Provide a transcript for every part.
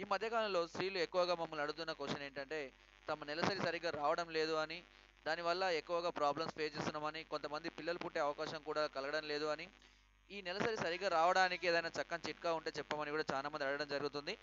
ఈ మధ్యకాలంలో స్త్రీలు ఎక్కువగా మమ్మల్ని అడుగుతున్న క్వశ్చన్ ఏంటంటే తమ నెలసరి సరిగ్గా రావడం లేదు అని దానివల్ల ఎక్కువగా ప్రాబ్లమ్స్ ఫేస్ చేస్తున్నామని కొంతమంది పిల్లలు పుట్టే అవకాశం కూడా కలగడం లేదు అని ఈ నెలసరి సరిగ్గా రావడానికి ఏదైనా చక్కని చిట్కా ఉంటే చెప్పమని కూడా చాలామంది అడగడం జరుగుతుంది.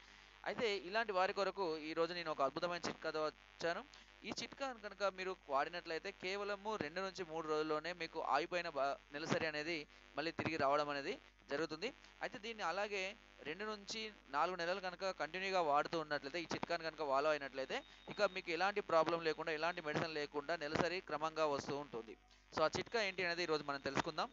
అయితే ఇలాంటి వారి కొరకు ఈ రోజు నేను ఒక అద్భుతమైన చిట్కాతో వచ్చాను. ఈ చిట్కా కనుక మీరు వాడినట్లయితే కేవలము రెండు నుంచి మూడు రోజుల్లోనే మీకు ఆగిపోయిన నెలసరి అనేది మళ్ళీ తిరిగి రావడం అనేది జరుగుతుంది. అయితే దీన్ని అలాగే రెండు నుంచి నాలుగు నెలలు కనుక కంటిన్యూగా వాడుతూ ఉన్నట్లయితే ఈ చిట్కాని కనుక వాలో అయినట్లయితే ఇక మీకు ఎలాంటి ప్రాబ్లం లేకుండా ఎలాంటి మెడిసిన్ లేకుండా నెలసరి క్రమంగా వస్తూ ఉంటుంది. సో ఆ చిట్కా ఏంటి అనేది ఈరోజు మనం తెలుసుకుందాం.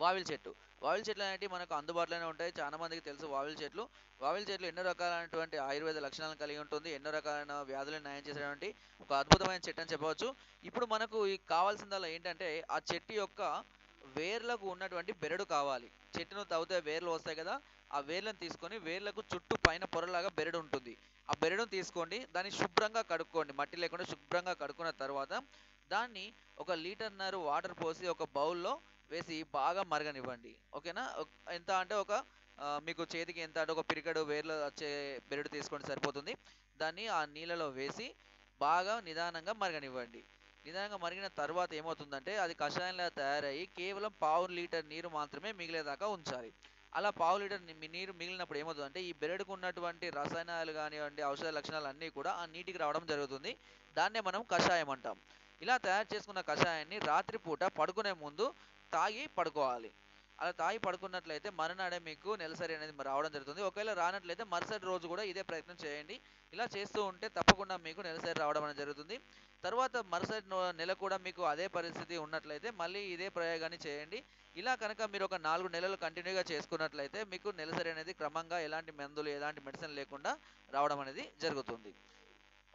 వావిల్ చెట్టు. వావిల్ చెట్లు అనేవి మనకు అందుబాటులోనే ఉంటాయి. చాలా మందికి తెలుసు వావిల్ చెట్లు. వావిల్ చెట్లు ఎన్నో రకాలైనటువంటి ఆయుర్వేద లక్షణాలను కలిగి ఉంటుంది. ఎన్నో రకాలైన వ్యాధులను నయం చేసేటువంటి ఒక అద్భుతమైన చెట్టు అని చెప్పవచ్చు. ఇప్పుడు మనకు ఈ కావాల్సిందల్లా ఏంటంటే ఆ చెట్టు యొక్క వేర్లకు ఉన్నటువంటి బెరడు కావాలి. చెట్టును తవ్వితే వేర్లు వస్తాయి కదా ఆ వేర్లను తీసుకొని వేర్లకు చుట్టూ పైన పొరలాగా బెరడు ఉంటుంది. ఆ బెరడును తీసుకోండి దాన్ని శుభ్రంగా కడుక్కోండి మట్టి లేకుండా శుభ్రంగా కడుక్కున్న తర్వాత దాన్ని ఒక లీటర్న్నర వాటర్ పోసి ఒక బౌల్లో వేసి బాగా మరగనివ్వండి. ఓకేనా? ఎంత అంటే ఒక మీకు చేతికి ఎంత అంటే ఒక పిరికడు వేర్లు వచ్చే బెరడు తీసుకోండి సరిపోతుంది. దాన్ని ఆ నీళ్ళలో వేసి బాగా నిదానంగా మరగనివ్వండి. నిదానంగా మరిగిన తర్వాత ఏమవుతుందంటే అది కషాయంలా తయారయ్యి కేవలం పావు లీటర్ నీరు మాత్రమే మిగిలేదాకా ఉంచాలి. అలా పావు లీటర్ నీరు మిగిలినప్పుడు ఏమవుతుందంటే ఈ బెరడుకు ఉన్నటువంటి రసాయనాలు కానివ్వండి ఔషధ లక్షణాలు అన్నీ కూడా ఆ నీటికి రావడం జరుగుతుంది. దాన్నే మనం కషాయం అంటాం. ఇలా తయారు చేసుకున్న కషాయాన్ని రాత్రిపూట పడుకునే ముందు తాగి పడుకోవాలి. అలా తాగి పడుకున్నట్లయితే మరునాడే మీకు నెలసరి అనేది రావడం జరుగుతుంది. ఒకవేళ రానట్లయితే మరుసటి రోజు కూడా ఇదే ప్రయత్నం చేయండి. ఇలా చేస్తూ ఉంటే తప్పకుండా మీకు నెలసరి రావడం అనేది జరుగుతుంది. తర్వాత మరుసటి నెల కూడా మీకు అదే పరిస్థితి ఉన్నట్లయితే మళ్ళీ ఇదే ప్రయోగాన్ని చేయండి. ఇలా కనుక మీరు ఒక నాలుగు నెలలు కంటిన్యూగా చేసుకున్నట్లయితే మీకు నెలసరి అనేది క్రమంగా ఎలాంటి మందులు ఎలాంటి మెడిసిన్ లేకుండా రావడం అనేది జరుగుతుంది.